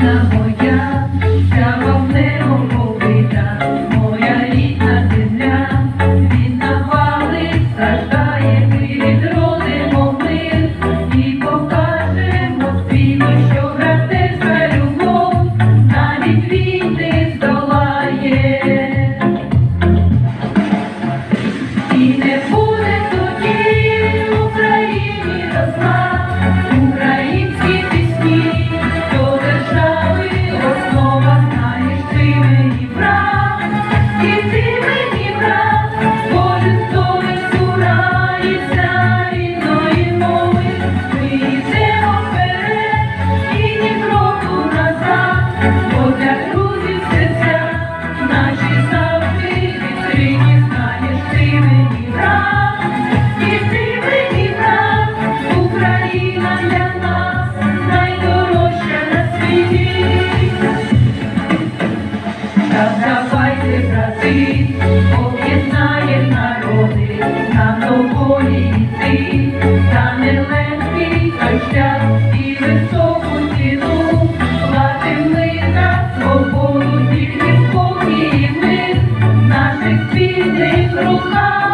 Argentina. об'єднає народи, нам до та нелегкий той і високу ціну, ми на свободу, тільки наших спільних руках.